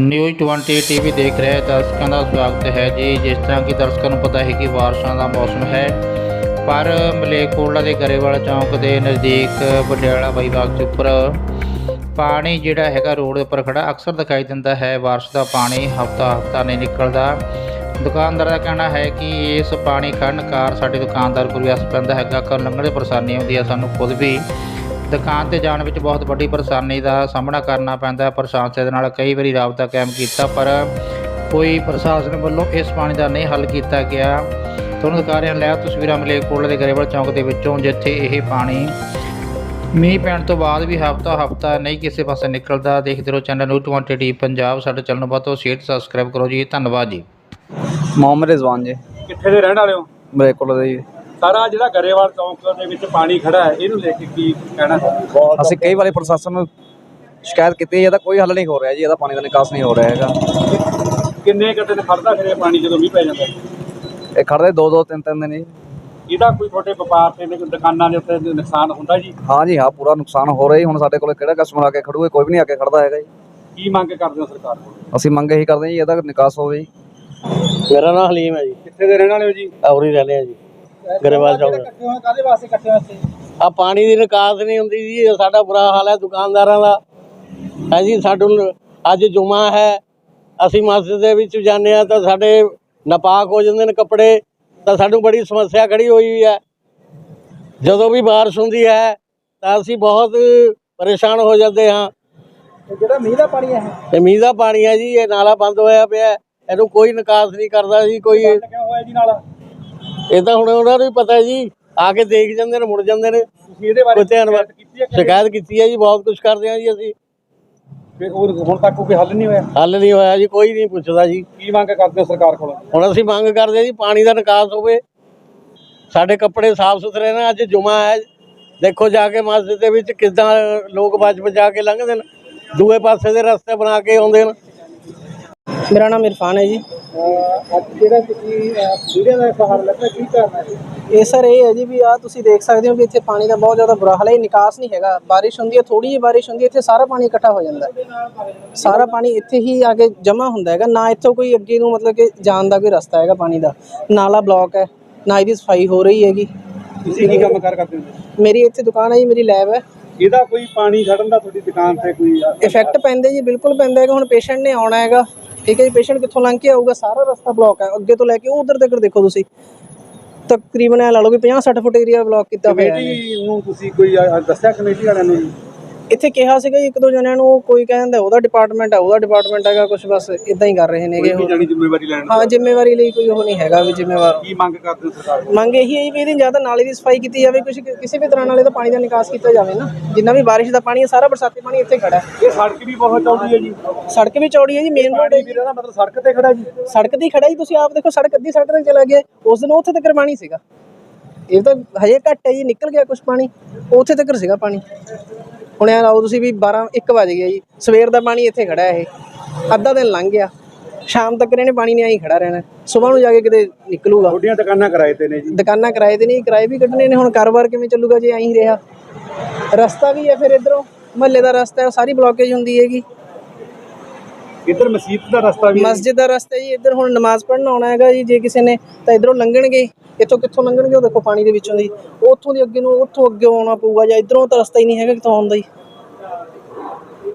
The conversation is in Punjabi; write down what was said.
ਨਿਊਜ਼ 20 ਟੀਵੀ ਦੇਖ ਰਹੇ ਦਰਸ਼ਕਾਂ ਦਾ ਸਵਾਗਤ ਹੈ ਜੀ। ਜਿਸ ਤਰ੍ਹਾਂ ਕਿ ਦਰਸ਼ਕਾਂ ਨੂੰ ਪਤਾ ਹੈ ਕਿ ਬਾਰਿਸ਼ਾਂ ਦਾ ਮੌਸਮ ਹੈ। ਪਰ ਮਲੇਕੋਟਲਾ ਦੇ ਗਰੇਵਾਲ ਚੌਂਕ ਦੇ ਨਜ਼ਦੀਕ ਬਡਿਆਲਾ ਬਾਈਪਾਸ ਦੇ ਉੱਪਰ ਪਾਣੀ ਜਿਹੜਾ ਹੈਗਾ ਰੋਡ ਉੱਪਰ ਖੜਾ ਅਕਸਰ ਦਿਖਾਈ ਦਿੰਦਾ ਹੈ। ਬਾਰਿਸ਼ ਦਾ ਪਾਣੀ ਹਫਤਾ ਹਫਤਾ ਨਹੀਂ ਨਿਕਲਦਾ। ਦੁਕਾਨਦਾਰ ਦਾ ਕਹਿਣਾ ਹੈ ਕਿ ਇਸ ਪਾਣੀ ਖੜਨ ਕਾਰ ਸਾਡੇ ਦੁਕਾਨਦਾਰ ਕੋਲ ਵੀ ਅਸ ਪੈਂਦਾ ਹੈਗਾ। ਕਰ ਲੰਘਣੇ ਪਰੇਸ਼ਾਨੀ ਆਉਂਦੀ ਹੈ। ਸਾਨੂੰ ਖੁਦ ਵੀ ਦੁਕਾਨ ਤੇ ਜਾਣ ਵਿੱਚ ਬਹੁਤ ਵੱਡੀ ਪਰੇਸ਼ਾਨੀ ਦਾ ਸਾਹਮਣਾ ਕਰਨਾ ਪੈਂਦਾ ਹੈ। ਪ੍ਰਸ਼ਾਸਨ ਦੇ ਨਾਲ ਕਈ ਵਾਰੀ ਰਾਬਤਾ ਕਾਇਮ ਕੀਤਾ ਪਰ ਕੋਈ ਪ੍ਰਸ਼ਾਸਨ ਵੱਲੋਂ ਇਸ ਪਾਣੀ ਦਾ ਨਹੀਂ ਹੱਲ ਕੀਤਾ ਗਿਆ। ਤੁਹਾਨੂੰ ਦਿਖਾ ਰਹੇ ਹਾਂ ਲੈ ਤਸਵੀਰਾਂ ਮਲੇਕੋਟਲਾ ਦੇ ਗਰੇਵਾਲ ਚੌਂਕ ਦੇ ਵਿੱਚੋਂ ਜਿੱਥੇ ਇਹ ਪਾਣੀ ਮੀਂਹ ਪੈਣ ਤੋਂ ਬਾਅਦ ਵੀ ਹਫਤਾ ਹਫਤਾ ਨਹੀਂ ਕਿਸੇ ਪਾਸੇ ਨਿਕਲਦਾ। ਦੇਖਦੇ ਰਹੋ ਚੈਨਲ ਨਿਊਜ਼ 20 ਪੰਜਾਬ। ਸਾਡੇ ਚੈਨਲ ਨੂੰ ਵੱਧ ਤੋਂ ਸ਼ੇਅਰ ਸਬਸਕ੍ਰਾਈਬ ਕਰੋ ਜੀ। ਧੰਨਵਾਦ ਜੀ। ਮੁਹੰਮਦ ਰਿਜ਼ਵਾਨ ਜੀ। ਕਿੱਥੇ ਦੇ ਰਹਿਣ ਵਾਲੇ ਹੋ? ਮੇਰੇ ਕੋਲ ਜੀ। ਸਾਰਾ ਜਿਹੜਾ ਗਰੇਵਾਲ ਚੌਂਕ ਦੇ ਵਿੱਚ ਪਾਣੀ ਖੜਾ ਹੈ ਇਹਨੂੰ ਲੈ ਕੇ ਕੀ ਕਹਿਣਾ ਅਸੀਂ ਕਈ ਵਾਰੀ ਪ੍ਰਸ਼ਾਸਨ ਨੂੰ ਸ਼ਿਕਾਇਤ ਕੀਤੀ ਹੈ ਇਹਦਾ ਕੋਈ ਹੱਲ ਨਹੀਂ ਹੋ ਰਿਹਾ ਜੀ ਇਹਦਾ ਪਾਣੀ ਦਾ ਨਿਕਾਸ ਨਹੀਂ ਹੋ ਰਿਹਾ ਹੈਗਾ। ਕਿੰਨੇ ਕਿਤੇ ਨੇ ਖੜਦਾ ਫਿਰੇ ਪਾਣੀ ਜਦੋਂ ਮੀਂਹ ਪੈ ਜਾਂਦਾ? ਇਹ ਖੜਦੇ ਦੋ ਦੋ ਤਿੰਨ ਤਿੰਨ ਦਿਨ ਜੀ। ਇਹਦਾ ਕੋਈ ਤੁਹਾਡੇ ਵਪਾਰ ਤੇ ਕੋਈ ਦੁਕਾਨਾਂ ਦੇ ਉੱਤੇ ਨੁਕਸਾਨ ਹੁੰਦਾ ਜੀ? ਹਾਂ ਜੀ ਹਾਂ ਪੂਰਾ ਨੁਕਸਾਨ ਹੋ ਰਿਹਾ ਜੀ। ਹੁਣ ਸਾਡੇ ਕੋਲ ਕਿਹੜਾ ਕਸਟਮਰ ਆ ਕੇ ਖੜੂਗੇ ਕੋਈ ਵੀ ਨਹੀਂ ਆ ਕੇ ਖੜਦਾ ਹੈਗਾ ਜੀ। ਕੀ ਮੰਗ ਕਰਦੇ ਹੋ ਸਰਕਾਰ ਕੋਲ? ਅਸੀਂ ਮੰਗ ਇਹੀ ਕਰਦੇ ਹਾਂ ਜੀ ਇਹਦਾ ਨਿਕਾਸ ਹੋਵੇ ਜੀ। ਮੇਰਾ ਨਾਮ ਹਲੀਮ ਹੈ ਜੀ। ਕਿੱਥੇ ਦੇ ਰਹਿਣ ਵਾਲੇ ਹੋ ਜੀ? ਔਰੀ ਰਹਿੰਦੇ ਆ ਜੀ। ਗਰੇਵਾਲ ਚੌਕ ਇਕੱਠੇ ਹੋਏ ਕਾਦੇ ਵਾਸਤੇ ਇਕੱਠੇ ਵਾਸਤੇ ਆ ਪਾਣੀ ਦੀ ਨਿਕਾਸ ਨਹੀਂ ਹੁੰਦੀ ਜੀ ਇਹ ਸਾਡਾ ਬੁਰਾ ਹਾਲ ਹੈ ਦੁਕਾਨਦਾਰਾਂ ਦਾ। ਹੈ ਜੀ ਸਾਨੂੰ ਅੱਜ ਜੁਮਾ ਹੈ ਅਸੀਂ ਮਸਜਿਦ ਦੇ ਵਿੱਚ ਜਾਂਦੇ ਆ ਤਾਂ ਸਾਡੇ ਨਾਪਾਕ ਹੋ ਜਾਂਦੇ ਨੇ ਕੱਪੜੇ ਤਾਂ ਸਾਨੂੰ ਬੜੀ ਸਮੱਸਿਆ ਖੜੀ ਹੋਈ ਹੋਈ ਹੈ। ਜਦੋਂ ਵੀ ਬਾਰਿਸ਼ ਹੁੰਦੀ ਹੈ ਤਾਂ ਅਸੀਂ ਬਹੁਤ ਪਰੇਸ਼ਾਨ ਹੋ ਜਾਂਦੇ ਹਾਂ। ਜਿਹੜਾ ਮੀਂਹ ਦਾ ਪਾਣੀ ਹੈ ਤੇ ਮੀਂਹ ਦਾ ਪਾਣੀ ਹੈ ਜੀ ਇਹ ਨਾਲਾ ਬੰਦ ਹੋਇਆ ਪਿਆ। ਇਹਨੂੰ ਕੋਈ ਨਿਕਾਸ ਨਹੀਂ ਕਰਦਾ ਜੀ ਕੋਈ ਕਿਉਂ ਹੋਇਆ ਜੀ ਨਾਲ। ਇਹ ਤਾਂ ਹੁਣ ਉਹਨਾਂ ਨੂੰ ਹੀ ਪਤਾ ਜੀ ਆ ਕੇ ਦੇਖ ਜਾਂਦੇ ਨੇ ਮੁੜ ਜਾਂਦੇ ਨੇ। ਤੁਸੀਂ ਇਹਦੇ ਬਾਰੇ ਕੋਈ ਧਿਆਨ ਸ਼ਿਕਾਇਤ ਕੀਤੀ ਹੈ ਸ਼ਿਕਾਇਤ ਕੀਤੀ ਹੈ ਜੀ ਬਹੁਤ ਕੁਝ ਕਰਦੇ ਆ ਜੀ ਅਸੀਂ। ਫਿਰ ਉਹ ਹੁਣ ਤੱਕ ਕੋਈ ਹੱਲ ਨਹੀਂ ਹੋਇਆ? ਹੱਲ ਨਹੀਂ ਹੋਇਆ ਜੀ ਕੋਈ ਨਹੀਂ ਪੁੱਛਦਾ ਜੀ। ਕੀ ਮੰਗ ਕਰਦੇ ਹੋ ਸਰਕਾਰ ਕੋਲੋਂ? ਹੁਣ ਅਸੀਂ ਮੰਗ ਕਰਦੇ ਆ ਜੀ ਪਾਣੀ ਦਾ ਨਿਕਾਸ ਹੋਵੇ। ਸਾਡੇ ਕੱਪੜੇ ਸਾਫ਼ ਸੁਥਰੇ ਨੇ ਅੱਜ ਜੁਮਾ ਹੈ। ਦੇਖੋ ਜਾ ਕੇ ਮਸਜਿਦ ਦੇ ਵਿੱਚ ਕਿਦਾਂ ਲੋਕ ਬਚ ਬਚਾ ਕੇ ਲੰਘਦੇ ਨੇ। ਦੂਏ ਪਾਸੇ ਦੇ ਰਸਤੇ ਬਣਾ ਕੇ ਆਉਂਦੇ ਨੇ। ਮੇਰਾ ਨਾਮ ਇਰਫਾਨ ਹੈ ਜੀ। ਅੱਜ ਜਿਹੜਾ ਤੁਸੀਂ ਵੀਡੀਓ ਦਾ ਬਾਹਰ ਲੱਗਾ ਕੀ ਕਰਨਾ ਹੈ? ਇਹ ਸਰ ਇਹ ਹੈ ਜੀ ਵੀ ਆ ਤੁਸੀਂ ਦੇਖ ਸਕਦੇ ਹੋ ਵੀ ਇੱਥੇ ਪਾਣੀ ਦਾ ਬਹੁਤ ਜ਼ਿਆਦਾ ਬੁਰਾ ਹਾਲ ਹੈ ਨਿਕਾਸ ਨਹੀਂ ਹੈਗਾ। ਬਾਰਿਸ਼ ਹੁੰਦੀ ਹੈ ਥੋੜੀ ਜਿਹੀ ਬਾਰਿਸ਼ ਹੁੰਦੀ ਹੈ ਇੱਥੇ ਸਾਰਾ ਪਾਣੀ ਇਕੱਠਾ ਹੋ ਜਾਂਦਾ ਸਾਰਾ ਪਾਣੀ ਇੱਥੇ ਹੀ ਆ ਕੇ ਜਮ੍ਹਾਂ ਹੁੰਦਾ ਹੈਗਾ ਨਾ ਇੱਥੋਂ ਕੋਈ ਅੱਗੇ ਨੂੰ ਮਤਲਬ ਕਿ ਜਾਣ ਦਾ ਕੋਈ ਰਸਤਾ ਹੈਗਾ ਪਾਣੀ ਦਾ ਨਾਲਾ ਬਲੌਕ ਹੈ ਨਾ ਇਹਦੀ ਸਫ਼ਾਈ ਹੋ ਰਹੀ ਹੈਗੀ। ਤੁਸੀਂ ਕੀ ਕੰਮ ਕਾਰ ਕਰਦੇ ਹੋ ਮੇਰੀ ਇੱਥੇ ਦੁਕਾਨ ਹੈ ਜੀ ਮੇਰੀ ਲੈਬ ਹੈ। ਇਹਦਾ ਕੋਈ ਪਾਣੀ ਖੜਨ ਦਾ ਤੁਹਾਡੀ ਦੁਕਾਨ ਤੇ ਕੋਈ ਇਫੈਕਟ ਪੈਂਦੇ ਜੀ ਬਿਲਕੁਲ ਪੈਂਦਾ ਹੈਗਾ ਹੁਣ ਪੇਸ਼ੈਂਟ ਨੇ ਆਉਣਾ ਹੈਗਾ। ਠੀਕ ਹੈ ਜੀ ਪੇਸ਼ੈਂਟ ਕਿੱਥੋਂ ਲੰਘ ਕੇ ਆਊਗਾ ਸਾਰਾ ਰਸਤਾ ਬਲੌਕ ਹੈ। ਅੱਗੇ ਤੋਂ ਲੈ ਕੇ ਉਧਰ ਤੱਕ ਦੇਖੋ ਤੁਸੀਂ। ਤਕਰੀਬਨ ਇਹ ਲਾ ਲਓ ਕਿ 50 60 ਫੁੱਟ ਏਰੀਆ ਬਲੌਕ ਕੀਤਾ ਹੋਇਆ ਹੈ। ਕਮੇਟੀ ਨੂੰ ਤੁਸੀਂ ਕੋਈ ਦੱਸਿਆ ਕਮੇਟੀ ਵਾਲਿਆਂ ਨੂੰ ਜੀ? ਇੱਥੇ ਕਿਹਾ ਸੀਗਾ ਜੀ ਇੱਕ ਦੋ ਜਣਿਆਂ ਨੂੰ ਕੋਈ ਕਹਿੰਦਾ ਉਹਦਾ ਡਿਪਾਰਟਮੈਂਟ ਹੈ ਉਹਦਾ ਡਿਪਾਰਟਮੈਂਟ ਹੈਗਾ ਕੁਝ ਬਸ ਇਦਾਂ ਹੀ ਕਰ ਰਹੇ ਨੇਗੇ ਕੋਈ ਉਹ ਜਾਣੀ ਜ਼ਿੰਮੇਵਾਰੀ ਲੈਣ ਹਾਂ ਜ਼ਿੰਮੇਵਾਰੀ ਲਈ ਕੋਈ ਉਹ ਨਹੀਂ ਹੈਗਾ ਵੀ ਜ਼ਿੰਮੇਵਾਰ। ਕੀ ਮੰਗ ਕਰਦੇ ਹੋ ਸਰਕਾਰ? ਮੰਗ ਇਹੀ ਹੈ ਜੀ ਵੀ ਇਹਦੀ ਜ਼ਿਆਦਾ ਨਾਲੇ ਦੀ ਸਫ਼ਾਈ ਕੀਤੀ ਜਾਵੇ ਕੁਝ ਕਿਸੇ ਵੀ ਤਰ੍ਹਾਂ ਨਾਲੇ ਦਾ ਪਾਣੀ ਦਾ ਨਿਕਾਸ ਕੀਤਾ ਜਾਵੇ ਨਾ। ਜਿੰਨਾ ਵੀ ਬਾਰਿਸ਼ ਦਾ ਪਾਣੀ ਹੈ ਸਾਰਾ ਬਰਸਾਤੀ ਪਾਣੀ ਇੱਥੇ ਖੜਾ ਹੈ। ਇਹ ਸੜਕ ਵੀ ਬਹੁਤ ਚੌੜੀ ਹੈ ਜੀ। ਸੜਕ ਵੀ ਚੌੜੀ ਹੈ ਜੀ ਮੇਨ ਰੋਡ ਪਾਣੀ ਵੀਰੇ ਦਾ ਮਤਲਬ ਸੜਕ ਤੇ ਖੜਾ ਜੀ। ਸੜਕ ਤੇ ਹੀ ਖੜਾ ਜੀ ਤੁਸੀਂ ਆਪ ਦੇਖੋ ਸੜਕ ਅੱਧੀ ਸੜਕ ਤੇ ਚਲਾ ਗਿਆ ਉਸ ਦਿਨ ਉੱਥੇ ਤੱਕ ਪਾਣੀ ਸੀਗਾ। ਇਹ ਤਾਂ ਹਜੇ ਘੱਟ ਹੈ ਜੀ ਨਿਕਲ ਗਿਆ ਕੁਝ ਪਾਣੀ ਉੱਥੇ ਤੱਕ ਸੀਗਾ ਪਾਣੀ। ਹੁਣ ਇਹ ਲਾਓ ਤੁਸੀਂ ਵੀ 12 1 ਵਜ ਗਿਆ ਜੀ। ਸਵੇਰ ਦਾ ਪਾਣੀ ਇੱਥੇ ਖੜਾ ਹੈ ਇਹ। ਅੱਧਾ ਦਿਨ ਲੰਘ ਗਿਆ। ਸ਼ਾਮ ਤੱਕ ਇਹਨੇ ਪਾਣੀ ਨੇ ਆਈ ਖੜਾ ਰਹਿਣਾ। ਸਵੇਰ ਨੂੰ ਜਾ ਕੇ ਕਿਤੇ ਨਿਕਲੂਗਾ। ਛੋਟੀਆਂ ਦੁਕਾਨਾਂ ਕਿਰਾਏ ਤੇ ਨੇ ਜੀ। ਦੁਕਾਨਾਂ ਕਿਰਾਏ ਤੇ ਨਹੀਂ ਕਿਰਾਏ ਵੀ ਕੱਢਣੇ ਨੇ। ਹੁਣ ਕਾਰੋਬਾਰ ਕਿਵੇਂ ਚੱਲੂਗਾ ਜੇ ਐਂ ਰਿਹਾ। ਰਸਤਾ ਵੀ ਹੈ ਫਿਰ ਇਧਰੋਂ। ਮਹੱਲੇ ਦਾ ਰਸਤਾ ਹੈ ਸਾਰੀ ਬਲੌਕੇਜ ਹੁੰਦੀ ਹੈਗੀ। ਇੱਧਰ ਮਸਜਿਦ ਦਾ ਰਸਤਾ ਵੀ ਮਸਜਿਦ ਦਾ ਰਸਤਾ ਜੀ, ਇੱਧਰ ਹੁਣ ਨਮਾਜ਼ ਪੜ੍ਹਨ ਆਉਣਾ ਹੈਗਾ ਜੀ, ਜੇ ਕਿਸੇ ਨੇ ਤਾਂ ਇੱਧਰੋਂ ਲੰਘਣਗੇ। ਇੱਥੋਂ ਕਿੱਥੋਂ ਲੰਘਣਗੇ? ਉਹ ਦੇਖੋ ਪਾਣੀ ਦੇ ਵਿੱਚੋਂ ਦੀ। ਉੱਥੋਂ ਦੀ ਅੱਗੇ ਨੂੰ, ਉੱਥੋਂ ਅੱਗੇ ਆਉਣਾ ਪਊਗਾ ਜਾਂ ਇੱਧਰੋਂ ਤਾਂ ਰਸਤਾ ਹੀ ਨਹੀਂ ਹੈਗਾ ਕਿਤੋਂ ਆਉਣ ਦਾ ਜੀ।